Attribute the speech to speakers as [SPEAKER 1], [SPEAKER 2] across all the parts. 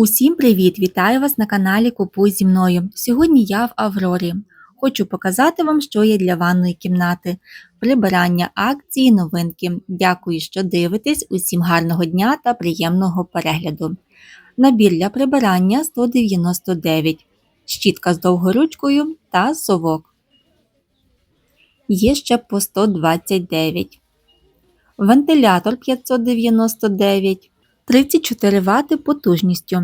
[SPEAKER 1] Усім привіт! Вітаю вас на каналі Купуй зі мною. Сьогодні я в Аврорі. Хочу показати вам, що є для ванної кімнати. Прибирання акції, новинки. Дякую, що дивитесь. Усім гарного дня та приємного перегляду. Набір для прибирання 199, щітка з довгоручкою та совок. Є ще по 129. Вентилятор 599. 34 Вт потужністю.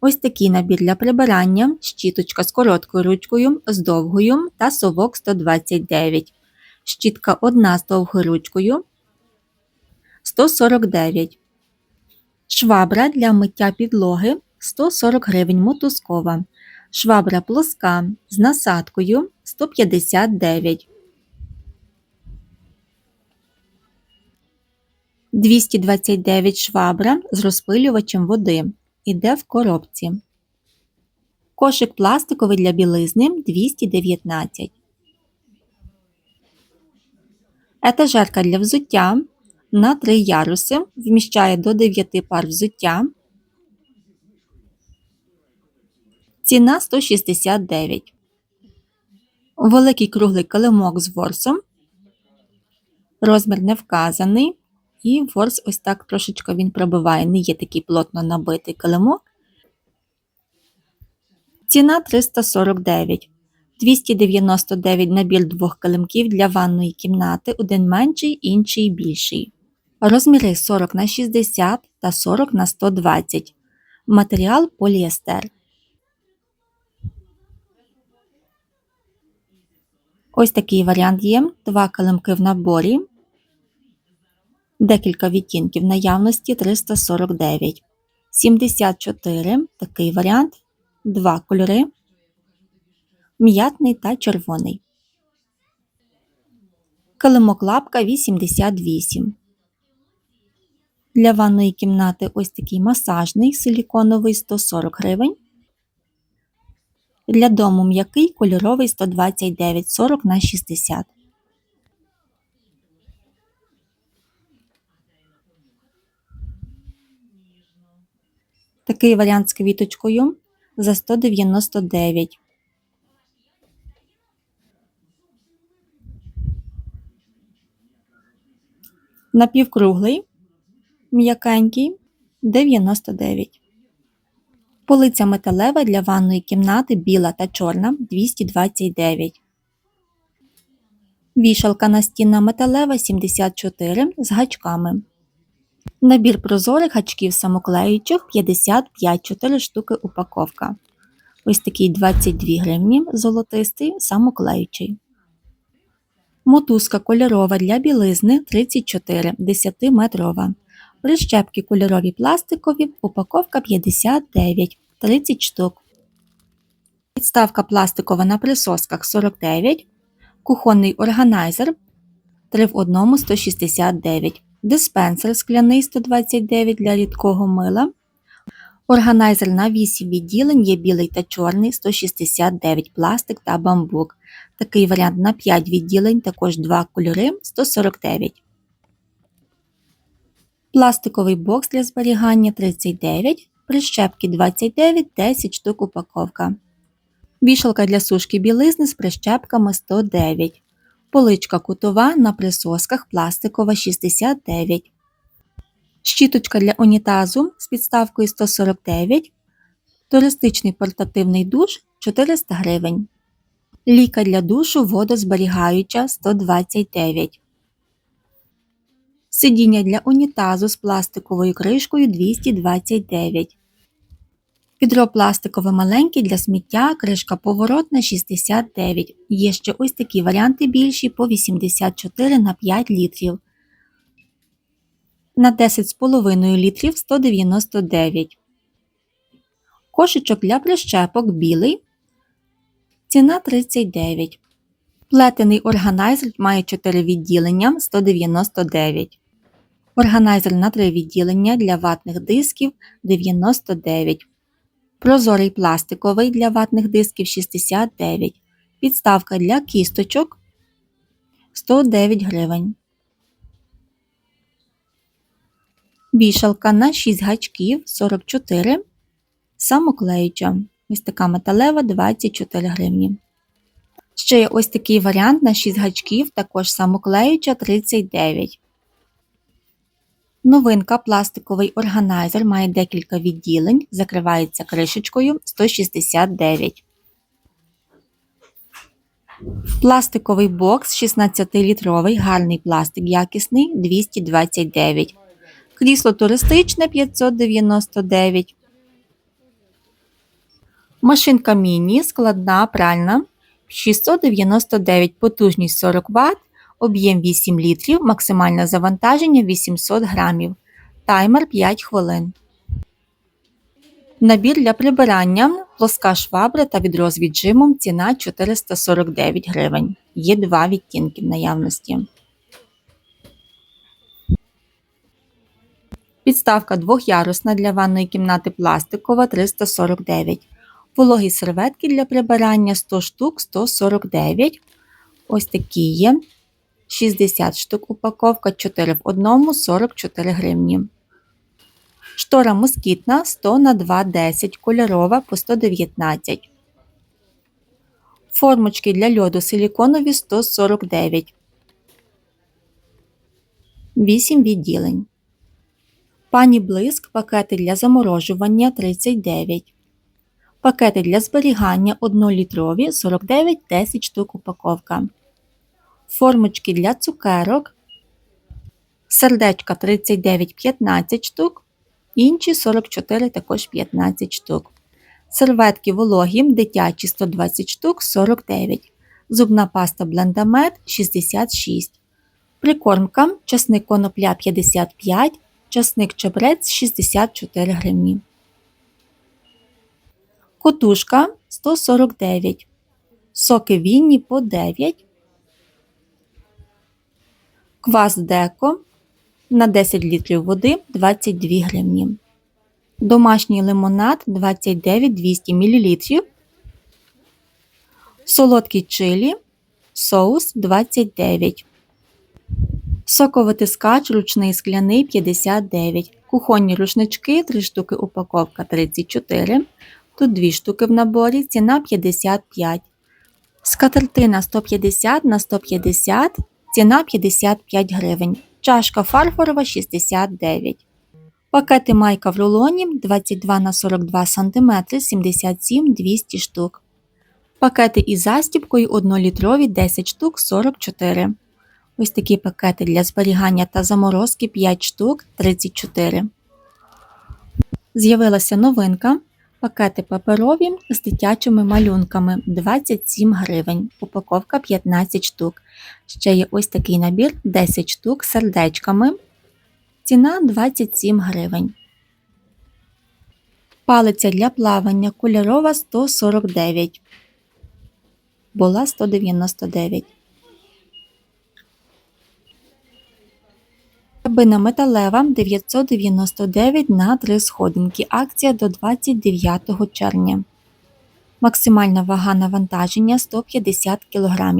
[SPEAKER 1] Ось такий набір для прибирання, щіточка з короткою ручкою, з довгою та совок 129. Щітка одна з довгою ручкою 149. Швабра для миття підлоги 140 гривень мотузкова. Швабра плоска з насадкою 159. 229 швабра з розпилювачем води. Іде в коробці. Кошик пластиковий для білизни 219. Етажерка для взуття на 3 яруси. Вміщає до 9 пар взуття. Ціна 169. Великий круглий килимок з ворсом. Розмір не вказаний. І ворс ось так трошечки він пробиває, не є такий плотно набитий килимок. Ціна 349. 299 набір двох килимків для ванної кімнати, один менший, інший більший. Розміри 40 на 60 та 40 на 120. Матеріал поліестер. Ось такий варіант є. Два килимки в наборі. Декілька відтінків наявності 349. 74 такий варіант. Два кольори. М'ятний та червоний. Килимок лапка 88. Для ванної кімнати ось такий масажний силіконовий 140 гривень. Для дому м'який кольоровий 129 40 на 60. Такий варіант з квіточкою за 199. Напівкруглий, м'якенький 99. Полиця металева для ванної кімнати біла та чорна 229. Вішалка настінна металева 74 з гачками. Набір прозорих гачків самоклеючих 55 4 штуки упаковка. Ось такий 22 гривні золотистий самоклеючий. Мотузка кольорова для білизни 34 10-метрова. Прищепки кольорові пластикові, упаковка 59 30 штук. Підставка пластикова на присосках 49. Кухонний органайзер 3 в 1 169 диспенсер скляний 129 для рідкого мила. Органайзер на 8 відділень є білий та чорний 169 пластик та бамбук. Такий варіант на 5 відділень, також 2 кольори 149. Пластиковий бокс для зберігання 39, прищепки 29, 10 штук упаковка. Вішалка для сушки білизни з прищепками 109 поличка кутова на присосках пластикова 69, щіточка для унітазу з підставкою 149, туристичний портативний душ 400 гривень, ліка для душу водозберігаюча 129. Сидіння для унітазу з пластиковою кришкою 229. Відро пластикове маленьке для сміття, кришка поворотна 69. Є ще ось такі варіанти більші по 84 на 5 літрів. На 10,5 літрів 199. Кошечок для прищепок білий. Ціна 39. Плетений органайзер має 4 відділення 199. Органайзер на 3 відділення для ватних дисків 99. Прозорий пластиковий для ватних дисків 69. Підставка для кісточок 109 гривень. Вішалка на 6 гачків 44. самоклеюча. Така металева 24 гривні. Ще є ось такий варіант на 6 гачків, також самоклеюча 39. Новинка пластиковий органайзер має декілька відділень, закривається кришечкою 169. Пластиковий бокс 16-літровий, гарний пластик якісний 229. Крісло туристичне 599. Машинка міні складна пральна 699, потужність 40 Вт, об'єм 8 літрів, максимальне завантаження 800 грамів. Таймер 5 хвилин. Набір для прибирання, плоска швабра та відро з віджимом ціна 449 гривень. Є два відтінки в наявності. Підставка двохярусна для ванної кімнати пластикова 349. Вологі серветки для прибирання 100 штук 149. Ось такі є. 60 штук упаковка 4 в одному 44 гривні. Штора москітна 100 на 2,10, кольорова по 119. Формочки для льоду силіконові 149. 8 відділень. Пані блиск пакети для заморожування 39. Пакети для зберігання 1-літрові 49 10 штук упаковка. Формочки для цукерок. Сердечка 39 15 штук. Інші 44 також 15 штук. Серветки вологі, дитячі 120 штук 49. Зубна паста блендамет 66. Прикормка часник конопля 55, часник чебрець 64 гривні. Котушка 149. Соки вінні по 9. Квас деко на 10 літрів води 22 гривні. Домашній лимонад 29 200 мл. Солодкий чилі соус 29. Соковитискач ручний скляний 59. Кухонні рушнички 3 штуки упаковка 34. Тут 2 штуки в наборі, ціна 55. Скатертина 150 на 150, ціна 55 гривень. Чашка фарфорова 69. Пакети майка в рулоні 22 на 42 см 77 200 штук. Пакети із застібкою 1-літрові 10 штук 44. Ось такі пакети для зберігання та заморозки 5 штук 34. З'явилася новинка. Пакети паперові з дитячими малюнками 27 гривень, упаковка 15 штук. Ще є ось такий набір 10 штук з сердечками. Ціна 27 гривень. Палиця для плавання кольорова 149. Була 199. Драбина металева 999 на 3 сходинки. Акція до 29 червня. Максимальна вага навантаження 150 кг.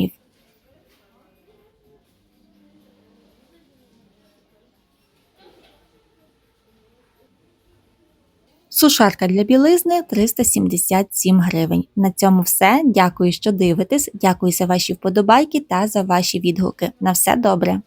[SPEAKER 1] Сушарка для білизни 377 гривень. На цьому все. Дякую, що дивитесь. Дякую за ваші вподобайки та за ваші відгуки. На все добре!